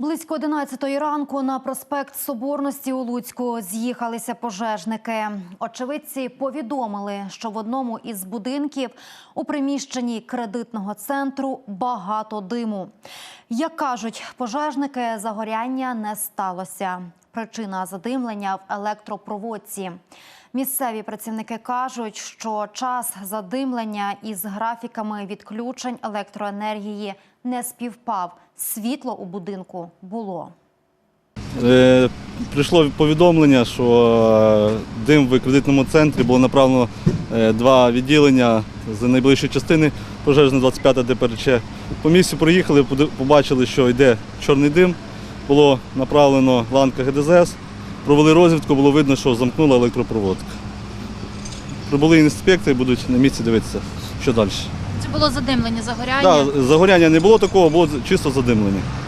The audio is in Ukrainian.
Близько 11 ранку на проспект Соборності у Луцьку з'їхалися пожежники. Очевидці повідомили, що в одному із будинків у приміщенні кредитного центру багато диму. Як кажуть пожежники, загоряння не сталося. Причина задимлення в електропроводці. Місцеві працівники кажуть, що час задимлення із графіками відключень електроенергії не співпав. Світло у будинку було. Е, Прийшло повідомлення, що е, дим в кредитному центрі було направлено е, два відділення з найближчої частини пожежної 25 ДПРЧ. По місцю проїхали, побачили, що йде чорний дим. Було направлено ланка ГДЗС, провели розвідку, було видно, що замкнула електропроводка. Прибули інспектори, будуть на місці дивитися, що далі. Це було задимлення, загоряння. Да, загоряння не було такого, було чисто задимлення.